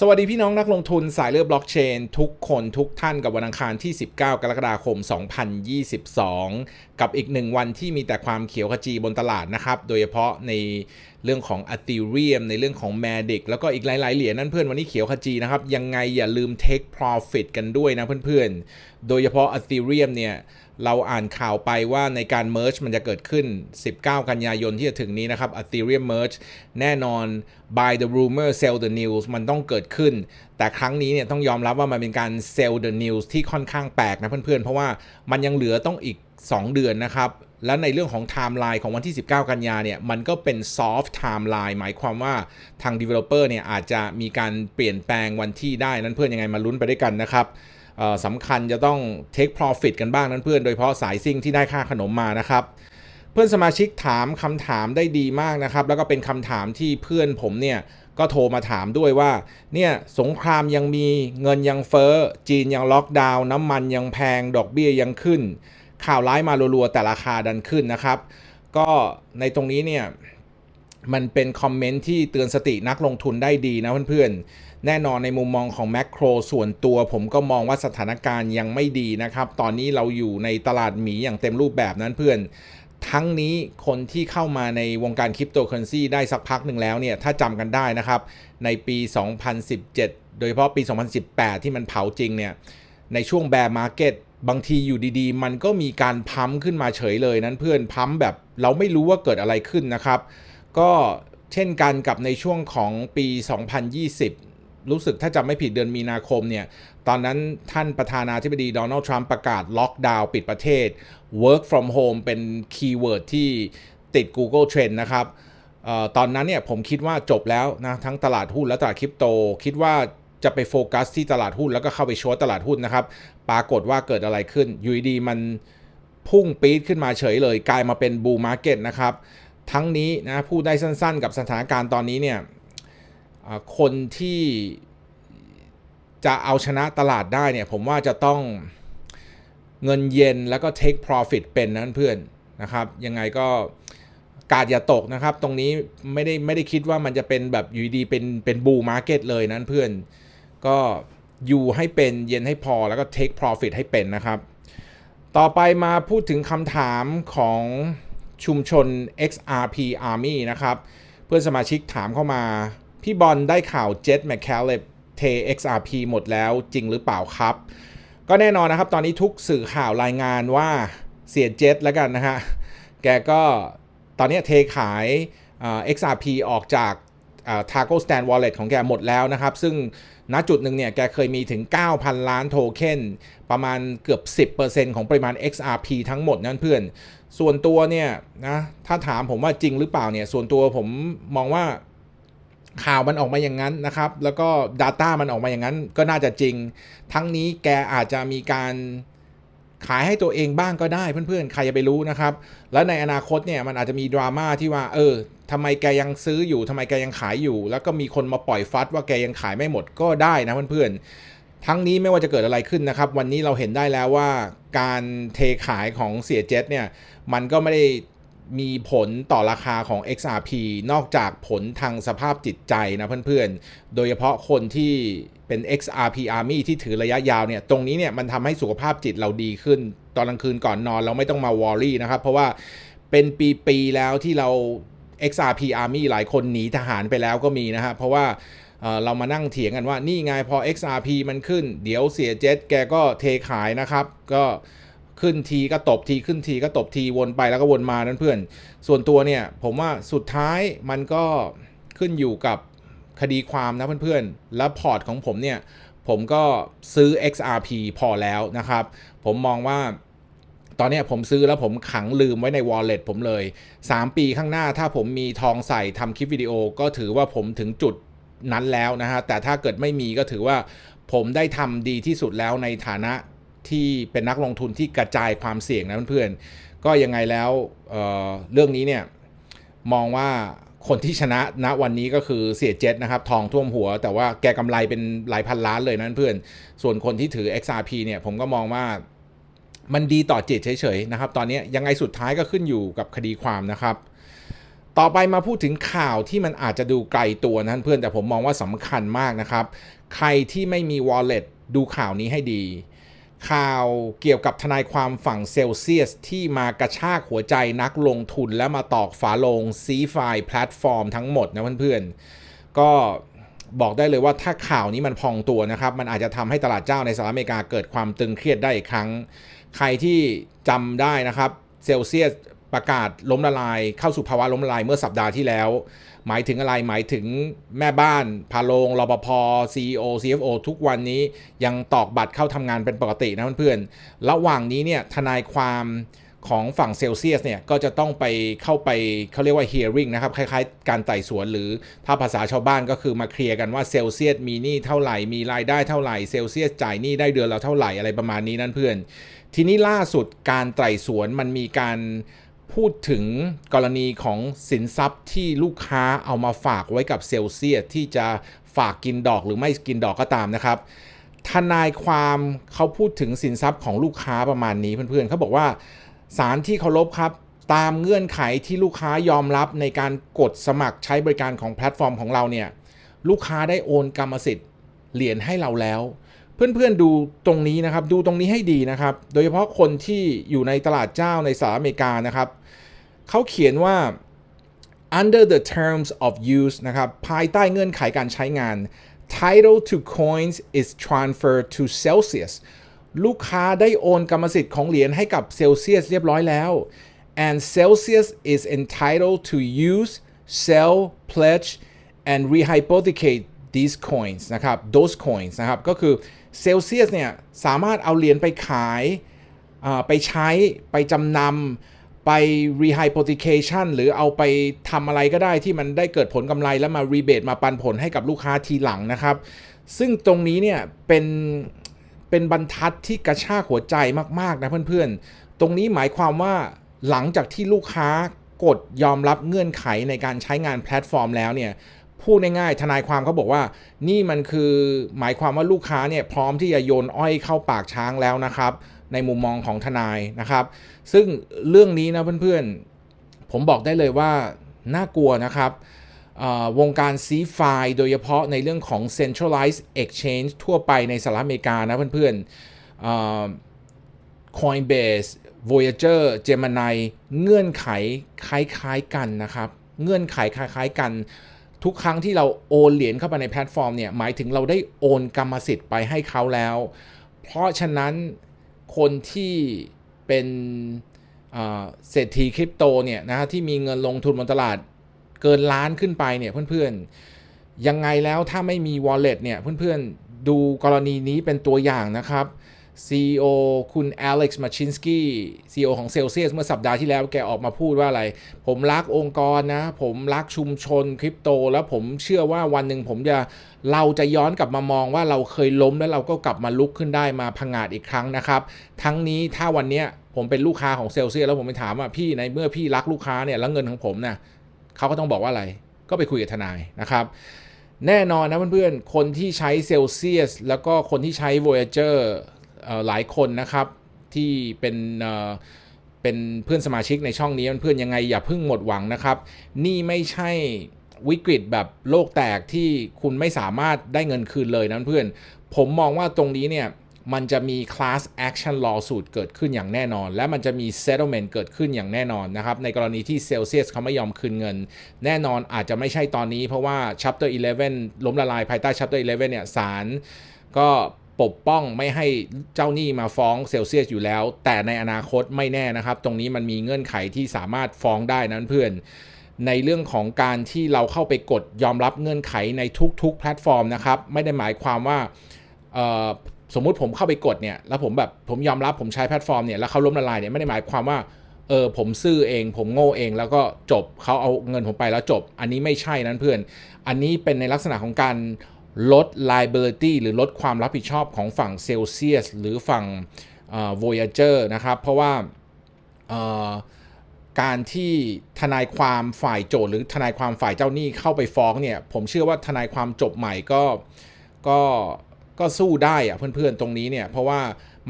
สวัสดีพี่น้องนักลงทุนสายเลือดบล็อกเชน ทุกคนทุกท่านกับวันอังคารที่ 19 กรกฎาคม 2022 กับอีกหนึ่งวันที่มีแต่ความเขียวขจีบนตลาดนะครับ โดยเฉพาะในเรื่องของ e ต h เรียมในเรื่องของ m a d i c แล้วก็อีกหลาย ๆ เหรียญนั่นเพื่อนวันนี้เขียวขจีนะครับ ยังไงอย่าลืม take profit กันด้วยนะเพื่อน ๆ โดยเฉพาะ e ต h เรียมเนี่ย เราอ่านข่าวไปว่าในการ merge มันจะเกิดขึ้น 19 กันยายนที่จะถึงนี้นะครับ Ethereum merge แน่นอน buy the rumor sell the news มันต้องเกิดขึ้น แต่ครั้งนี้เนี่ยต้องยอมรับว่ามันเป็นการ sell the news ที่ค่อนข้างแปลกนะเพื่อนๆ เพราะว่ามันยังเหลือต้องอีก 2 เดือนนะครับ และในเรื่องของ timeline ของวันที่ 19 กันยาเนี่ยมันก็เป็น soft timeline หมายความว่าทาง developer เนี่ยอาจจะมีการเปลี่ยนแปลงวันที่ได้นั้นเพื่อนยังไงมาลุ้นไปด้วยกันนะครับ สำคัญจะต้อง take profit กันบ้างนั้นเพื่อน โดยเฉพาะสายซิ่งที่ได้ค่าขนมมานะครับ เพื่อนสมาชิกถามคำถามได้ดีมากนะครับ แล้วก็เป็นคำถามที่เพื่อนผมเนี่ยก็โทรมาถามด้วยว่า เนี่ยสงครามยังมีเงินยังเฟ้อ จีนยังล็อกดาวน์น้ำมันยังแพง ดอกเบี้ยยังขึ้น ข่าวร้ายมารัวๆแต่ราคาดันขึ้นนะครับ ก็ในตรงนี้เนี่ยมันเป็นคอมเมนต์ที่เตือนสตินักลงทุนได้ดีนะเพื่อนๆ แน่นอนในมุมมองของแมคโครส่วนตัว ผมก็มองว่าสถานการณ์ยังไม่ดีนะครับ ตอนนี้เราอยู่ในตลาดหมีอย่างเต็มรูปแบบนั้นเพื่อนทั้งนี้คนที่เข้ามาในวงการคริปโตเคอเรนซีได้สักพักหนึ่งแล้วเนี่ย ถ้าจำกันได้นะครับ ในปี 2017 โดยเฉพาะปี 2018 ที่มันเผาจริงเนี่ย ในช่วงแบร์มาร์เก็ตบางทีอยู่ดีๆ มันก็มีการพัมขึ้นมาเฉยเลยนั้นเพื่อนพัมแบบเราไม่รู้ว่าเกิดอะไรขึ้นนะครับ ก็เช่นกันกับในช่วงของปี 2020 รู้สึกถ้าจำไม่ผิดเดือนมีนาคมเนี่ย ตอนนั้นท่านประธานาธิบดีโดนัลด์ทรัมป์ประกาศล็อกดาวน์ปิดประเทศ work from home เป็นคีย์เวิร์ดที่ติด Google Trend นะครับออตอนนั้นเนี่ยผมคิดว่าจบแล้วนะทั้งตลาดหุ้นและตลาดคริปโต คิดว่าจะไปโฟกัสที่ตลาดหุ้นแล้วก็เข้าไปช็อตตลาดหุ้นนะครับ ปรากฏว่าเกิดอะไรขึ้นยูดีมันพุ่งปี๊ดขึ้นมาเฉยเลย กลายมาเป็นบูมมาร์เก็ตนะครับ ทั้งนี้นะพูดได้สั้นๆ กับสถานการณ์ตอนนี้เนี่ย คนที่จะเอาชนะตลาดได้เนี่ย ผมว่าจะต้องเงินเย็นแล้วก็ take profit เป็นนั้นเพื่อนนะครับ ยังไงก็กาดอย่าตกนะครับ ตรงนี้ไม่ได้ไม่ได้คิดว่ามันจะเป็นแบบอยู่ดีเป็นเป็นบูมาร์เก็ตเลยนั้นเพื่อน ก็อยู่ให้เป็นเย็นให้พอแล้วก็ take profit ให้เป็นนะครับ ต่อไปมาพูดถึงคำถามของชุมชน XRP Army นะครับ เพื่อนสมาชิกถามเข้ามา พี่บอลได้ข่าวเจ็ตแมคแคลเลบเท XRP หมดแล้วจริงหรือเปล่าครับ ก็แน่นอนนะครับ ตอนนี้ทุกสื่อข่าวรายงานว่าเสียเจ็ตแล้วกันนะฮะ แกก็ตอนนี้เทขาย XRP ออกจาก Taco Stand Wallet ของแกหมดแล้วนะครับ ซึ่งณจุดหนึ่งเนี่ย แกเคยมีถึง 9,000 ล้านโทเค็นประมาณเกือบ 10%ของปริมาณ XRP ทั้งหมดนั่นเพื่อน ส่วนตัวเนี่ยนะ ถ้าถามผมว่าจริงหรือเปล่าเนี่ย ส่วนตัวผมมองว่า ข่าวมันออกมาอย่างนั้นนะครับ แล้วก็ Data มันออกมาอย่างนั้นก็น่าจะจริง ทั้งนี้แกอาจจะมีการขายให้ตัวเองบ้างก็ได้เพื่อนๆ ใครจะไปรู้นะครับ แล้วในอนาคตเนี่ยมันอาจจะมีดราม่าที่ว่า เออทำไมแกยังซื้ออยู่ทำไมแกยังขายอยู่ แล้วก็มีคนมาปล่อยฟัดว่าแกยังขายไม่หมดก็ได้นะเพื่อนๆ ทั้งนี้ไม่ว่าจะเกิดอะไรขึ้นนะครับ วันนี้เราเห็นได้แล้วว่าการเทขายของเสียเจ็ตเนี่ย มันก็ไม่ได้ มีผลต่อราคาของ XRP นอกจากผลทางสภาพจิตใจนะเพื่อนๆ โดยเฉพาะคนที่เป็น XRP Army ที่ถือระยะยาวเนี่ย ตรงนี้เนี่ยมันทำให้สุขภาพจิตเราดีขึ้น ตอนกลางคืนก่อนนอนเราไม่ต้องมาวอรี่นะครับ เพราะว่าเป็นปี ๆ แล้วที่เรา XRP Army หลายคนหนีทหารไปแล้วก็มีนะฮะ เพราะว่าเรามานั่งเถียงกันว่านี่ไงพอ XRP มันขึ้น เดี๋ยวเสียเจ็ตแกก็เทขายนะครับ ก็ ขึ้นทีก็ตบทีขึ้นทีก็ตบทีวนไปแล้วก็วนมานั่นเพื่อน ส่วนตัวเนี่ยผมว่าสุดท้ายมันก็ขึ้นอยู่กับคดีความนะเพื่อนๆ และพอร์ตของผมเนี่ย ผมก็ซื้อ XRP พอแล้วนะครับ ผมมองว่าตอนนี้ผมซื้อแล้วผมขังลืมไว้ใน wallet ผมเลย 3 ปีข้างหน้าถ้าผมมีทองใส่ทำคลิปวิดีโอก็ถือว่าผมถึงจุดนั้นแล้วนะฮะ แต่ถ้าเกิดไม่มีก็ถือว่าผมได้ทำดีที่สุดแล้วในฐานะ ที่เป็นนักลงทุนที่กระจายความเสี่ยงนะเพื่อนๆก็ยังไงแล้วเเรื่องนี้เนี่ยมองว่าคนที่ชนะณวันนี้ก็คือเสียเจ็ตนะครับ ทองท่วมหัว แต่ว่าแกกำไรเป็นหลายพันล้านเลยนั่นเพื่อน ส่วนคนที่ถือ XRP เนี่ยผมก็มองว่ามันดีต่อจิตเฉยๆนะครับ ตอนนี้ยังไงสุดท้ายก็ขึ้นอยู่กับคดีความนะครับ ต่อไปมาพูดถึงข่าวที่มันอาจจะดูไกลตัวนะเพื่อนแต่ผมมองว่าสำคัญมากนะครับ ใครที่ไม่มี wallet ดูข่าวนี้ให้ดี ข่าวเกี่ยวกับทนายความฝั่งเซลเซียส ที่มากระชากหัวใจนักลงทุนและมาตอกฝาลงซีไฟแพลตฟอร์มทั้งหมดนะเพื่อนๆ ก็บอกได้เลยว่าถ้าข่าวนี้มันพองตัวนะครับ มันอาจจะทำให้ตลาดเจ้าในสหรัฐอเมริกาเกิดความตึงเครียดได้อีกครั้ง ใครที่จำได้นะครับเซลเซียสประกาศล้มละลายเข้าสู่ภาวะล้มละลายเมื่อสัปดาห์ที่แล้ว หมายถึงอะไรหมายถึงแม่บ้าน พาโรงรปภ CEO CFO ทุกวันนี้ยังตอกบัตรเข้าทำงานเป็นปกตินะเพื่อนๆระหว่างนี้เนี่ยทนายความของฝั่งเซลเซียสเนี่ยก็จะต้องไปเข้าไปเขาเรียกว่า hearing นะครับ คล้ายๆ การไต่สวนหรือถ้าภาษาชาวบ้านก็คือมาเคลียร์กันว่าเซลเซียสมีหนี้เท่าไหร่ มีรายได้เท่าไหร่เซลเซียสจ่ายหนี้ได้เดือนละเท่าไหร่อะไรประมาณนี้นั่นเพื่อน ทีนี้ล่าสุดการไต่สวนมันมีการ พูดถึงกรณีของสินทรัพย์ที่ลูกค้าเอามาฝากไว้กับเซลเซียสที่จะฝากกินดอกหรือไม่กินดอกก็ตามนะครับทนายความเขาพูดถึงสินทรัพย์ของลูกค้าประมาณนี้เพื่อนๆเขาบอกว่าสารที่เคารพครับ ตามเงื่อนไขที่ลูกค้ายอมรับในการกดสมัครใช้บริการของแพลตฟอร์มของเราเนี่ยลูกค้าได้โอนกรรมสิทธิ์เหรียญให้เราแล้ว เพื่อนๆดูตรงนี้นะครับ ดูตรงนี้ให้ดีนะครับ โดยเฉพาะคนที่อยู่ในตลาดเจ้าในสหรัฐอเมริกานะครับเขาเขียนว่า under the terms of use นะครับ ภายใต้เงื่อนไขการใช้งาน title to coins is transferred to Celsius ลูกค้าได้โอนกรรมสิทธิ์ของเหรียญให้กับ Celsius เรียบร้อยแล้ว and Celsius is entitled to use sell pledge and rehypothecate these coins นะครับ those coins นะครับ ก็คือ Celsius เนี่ยสามารถเอาเหรียญไปขายไปใช้ไปจำนำไป rehypothecation หรือเอาไปทำอะไรก็ได้ที่มันได้เกิดผลกำไรแล้วมา rebate มาปันผลให้กับลูกค้าทีหลังนะครับ ซึ่งตรงนี้เนี่ยเป็นเป็นบรรทัดที่กระชากหัวใจมาก ๆ นะเพื่อนๆ ตรงนี้หมายความว่าหลังจากที่ลูกค้ากดยอมรับเงื่อนไขในการใช้งานแพลตฟอร์มแล้วเนี่ย พูดง่ายๆทนายความเขาบอกว่า นี่มันคือหมายความว่าลูกค้าเนี่ยพร้อมที่จะโยนอ้อยเข้าปากช้างแล้วนะครับ ในมุมมองของทนายนะครับ ซึ่งเรื่องนี้นะเพื่อนๆ ผมบอกได้เลยว่าน่ากลัวนะครับวงการซีไฟโดยเฉพาะในเรื่องของ centralized exchange ทั่วไปในสหรัฐอเมริกานะเพื่อนๆ Coinbase Voyager Gemini เงื่อนไขคล้ายๆกันนะครับ เงื่อนไขคล้ายๆกัน ทุกครั้งที่เราโอนเหรียญเข้าไปในแพลตฟอร์มเนี่ยหมายถึงเราได้โอนกรรมสิทธิ์ไปให้เขาแล้ว เพราะฉะนั้นคนที่เป็นเศรษฐีคริปโตเนี่ยนะที่มีเงินลงทุนบนตลาดเกินล้านขึ้นไปเนี่ยเพื่อนๆยังไงแล้วถ้าไม่มี wallet เนี่ยเพื่อนๆดูกรณีนี้เป็นตัวอย่างนะครับ CEO คุณ Alex Machinsky CEO ของ Celsius เมื่อสัปดาห์ที่แล้วแกออกมาพูดว่าอะไร ผมรักองค์กรนะ ผมรักชุมชนคริปโต แล้วผมเชื่อว่าวันหนึ่งผมจะเราจะย้อนกลับมามองว่าเราเคยล้มแล้วเราก็กลับมาลุกขึ้นได้มาพังงาดอีกครั้งนะครับ ทั้งนี้ถ้าวันนี้ผมเป็นลูกค้าของ Celsius แล้วผมไปถามว่าพี่ในเมื่อพี่รักลูกค้าเนี่ยแล้วเงินของผมนะ่ะเขาก็ต้องบอกว่าอะไรก็ไปคุยกับทนายนะครับแน่นอนนะเพื่อนๆ คนที่ใช้เซลเซียสแล้วก็คนที่ใช้ Voyager หลายคนนะครับที่เป็นเป็นเพื่อนสมาชิกในช่องนี้เพื่อนยังไงอย่าเพิ่งหมดหวังนะครับ นี่ไม่ใช่วิกฤตแบบโลกแตกที่คุณไม่สามารถได้เงินคืนเลยนะเพื่อน ผมมองว่าตรงนี้เนี่ยมันจะมี class action lawsuit เกิดขึ้นอย่างแน่นอน และมันจะมี settlement เกิดขึ้นอย่างแน่นอนนะครับ ในกรณีที่ Celsius เขาไม่ยอมคืนเงิน แน่นอนอาจจะไม่ใช่ตอนนี้เพราะว่า chapter 11 ล้มละลายภายใต้ chapter 11 เนี่ยศาลก็ ปกป้องไม่ให้เจ้าหนี้มาฟ้องเซลเซียสอยู่แล้ว แต่ในอนาคตไม่แน่นะครับ ตรงนี้มันมีเงื่อนไขที่สามารถฟ้องได้นั้นเพื่อนในเรื่องของการที่เราเข้าไปกดยอมรับเงื่อนไขในทุกๆ แพลตฟอร์มนะครับ ไม่ได้หมายความว่าสมมุติผมเข้าไปกดเนี่ยแล้วผมแบบผมยอมรับผมใช้แพลตฟอร์มเนี่ยแล้วเขาล้มละลายเนี่ยไม่ได้หมายความว่าเออผมซื่อเองผมโง่เองแล้วก็จบเขาเอาเงินผมไปแล้วจบ อันนี้ไม่ใช่นั้นเพื่อน อันนี้เป็นในลักษณะของการ ลด liability หรือลดความรับผิดชอบของฝั่ง Celsius หรือฝั่ง Voyager นะครับ เพราะว่าการที่ทนายความฝ่ายโจทย์หรือทนายความฝ่ายเจ้าหนี้เข้าไปฟ้องเนี่ย ผมเชื่อว่าทนายความจบใหม่ก็ก็ก็สู้ได้อะเพื่อนๆตรงนี้เนี่ย เพราะว่า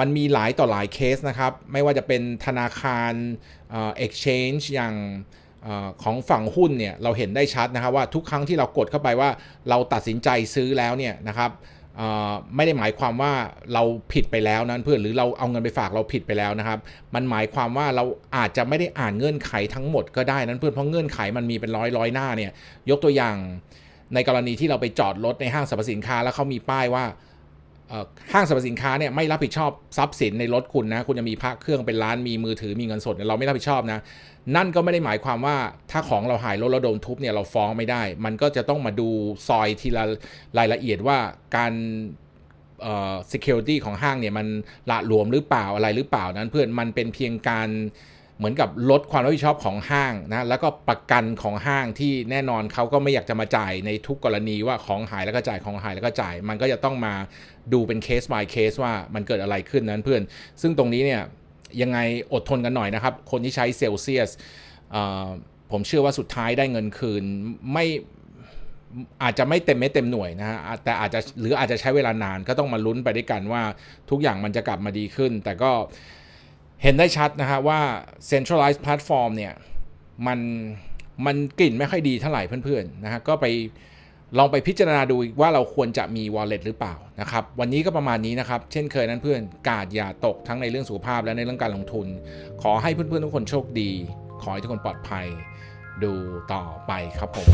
มันมีหลายต่อหลายเคสนะครับ ไม่ว่าจะเป็นธนาคาร exchange อย่าง ของฝั่งหุ้นเนี่ยเราเห็นได้ชัดนะครับว่าทุกครั้งที่เรากดเข้าไปว่าเราตัดสินใจซื้อแล้วเนี่ยนะครับไม่ได้หมายความว่าเราผิดไปแล้วนั้นเพื่อนหรือเราเอาเงินไปฝากเราผิดไปแล้วนะครับ มันหมายความว่าเราอาจจะไม่ได้อ่านเงื่อนไขทั้งหมดก็ได้นั้นเพื่อนเพราะเงื่อนไขมันมีเป็นร้อยร้อยหน้าเนี่ยยกตัวอย่างในกรณีที่เราไปจอดรถในห้างสรรพสินค้าแล้วเขามีป้ายว่า ห้างสรรพสินค้าเนี่ยไม่รับผิดชอบทรัพย์สินในรถคุณนะ คุณจะมีพระเครื่องเป็นล้านมีมือถือมีเงินสดเนี่ยเราไม่รับผิดชอบนะ นั่นก็ไม่ได้หมายความว่าถ้าของเราหายรถเราโดนทุบเนี่ยเราฟ้องไม่ได้ มันก็จะต้องมาดูซอยทีละรายละเอียดว่าการเอ่อ security ของห้างเนี่ยมันละหลวมหรือเปล่าอะไรหรือเปล่านั้นเพื่อนมันเป็นเพียงการ เหมือนกับลดความรับผิดชอบของห้างนะแล้วก็ประกันของห้างที่แน่นอนเขาก็ไม่อยากจะมาจ่ายในทุกกรณีว่าของหายแล้วก็จ่ายของหายแล้วก็จ่าย มันก็จะต้องมาดูเป็นเคส by เคสว่ามันเกิดอะไรขึ้นนั้นเพื่อน ซึ่งตรงนี้เนี่ยยังไงอดทนกันหน่อยนะครับ คนที่ใช้เซลเซียสผมเชื่อว่าสุดท้ายได้เงินคืนไม่อาจจะไม่เต็มเม็ดเต็มหน่วยนะฮะอะแต่อาจจะหรืออาจจะใช้เวลานานก็ต้องมาลุ้นไปด้วยกันว่าทุกอย่างมันจะกลับมาดีขึ้น แต่ก็ เห็นได้ชัดนะฮะว่า centralized platform เนี่ยมันมันกลิ่นไม่ค่อยดีเท่าไหร่เพื่อนๆนะฮะก็ไปลองไปพิจารณาดูว่าเราควรจะมี wallet หรือเปล่านะครับ วันนี้ก็ประมาณนี้นะครับ เช่นเคยนั้นเพื่อนกาดอย่าตกทั้งในเรื่องสุขภาพและในเรื่องการลงทุน ขอให้เพื่อนๆทุกคนโชคดี ขอให้ทุกคนปลอดภัย ดูต่อไปครับผม